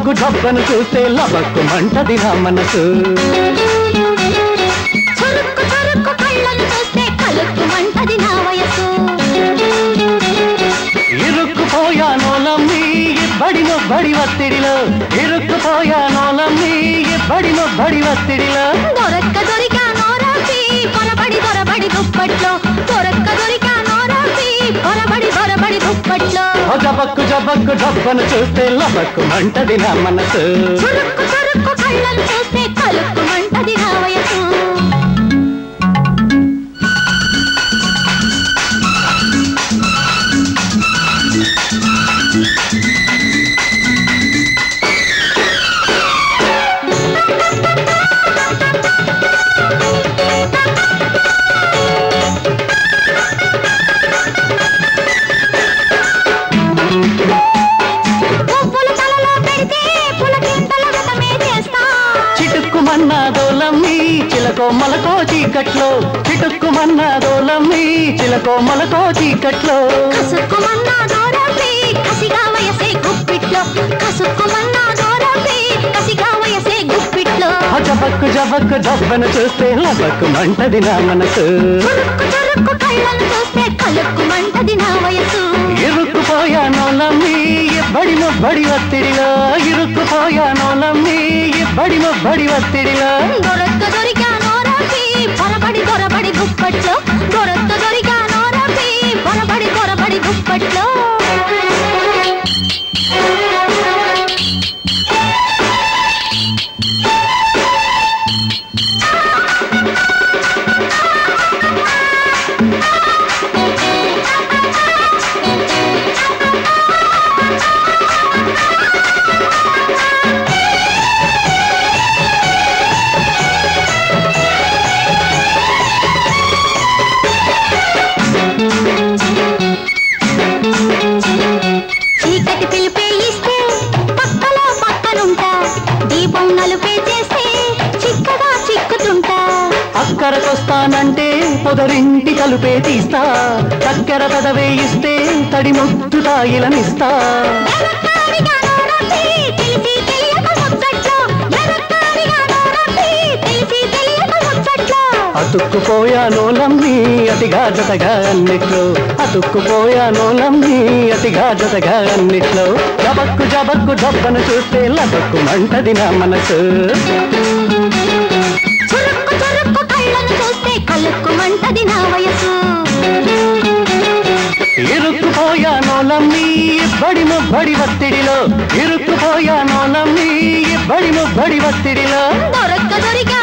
దబ్బను చూస్తే లబక్కు మంటది నా మనసు. చురుక్కు చురుక్కు కళ్ళను చూస్తే కలుక్కు మంటది నా వయసు ఇరుక్కుపోయానోలమ్మి ఇబ్బడి మొబ్బడి ఒత్తిడిలో ఇరుక్కుపోయానోలమ్మి ఇబ్బడి మొబ్బడి ఒత్తిడిలో దొరక్క దొరికా జబక్కు జబక్కు డబ్బను చూస్తే లబక్కు అంటది నా మనసు. చురుక్కు చురుక్కు కళ్ళను చూస్తే కలుపు. చిటుక్కుమన్నాదోలమ్మి చిలకో మలకో చీకట్లో చిటుక్కుమన్నాదోలమ్మి చిలకో మలకో చీకట్లో. కసుక్కుమన్నా దూరపి కసిగా వయసే గుప్పిట్లో. కసుక్కుమన్నా దూరపి కసిగా వయసే గుప్పిట్లో. ఆ జబక్కు జబక్కు డబ్బను చూస్తే లబక్కు మంటది నా మనసు. చురుక్కు చురుక్కు కళ్ళను చూస్తే కలుక్కు మంటది నా వయసు. ఇరుక్కుపోయానోలమ్మి ఇబ్బడి మొబ్బడి ఒత్తిడిలో ఇరుక్కుపోయానోలమ్మి. బడిమ బడి ఒత్తిడిలో దొరక్క దొరికా నోరాపి పొరబడి దొరబడి గుప్పట్లో. దొరక్క దొరికా నోరాపి పొరబడి దొరబడి దుప్పట్లో నలుపే చేస్తే చిక్కగా చిక్కుతుంటా. అక్కరకొస్తానంటే పొదరింటి తలుపే తీస్తా. చక్కెర పెదవే ఇస్తే తడి ముద్దు తాయిలనిస్తా ముచ్చట్లో. అతుక్కుపోయానోలమ్మి అతిగా జతగా అన్నిట్లో. అతుక్కుపోయానోలమ్మి అతిగా జతగా అన్నిట్లో. జబక్కు జబక్కు డబ్బను చూస్తే లబక్కు మంటది నా మనసు. చురుక్కు చురుక్కు కళ్ళను చూస్తే కలుక్కుమంటది నా వయసు. ఇరుక్కుపోయానోలమ్మి బడి ముబ్బడి ఒత్తిడిలో ఇరుక్కుపోయానోలమ్మి బడి ముబ్బడి ఒత్తిడిలో దొరక్క దొరికా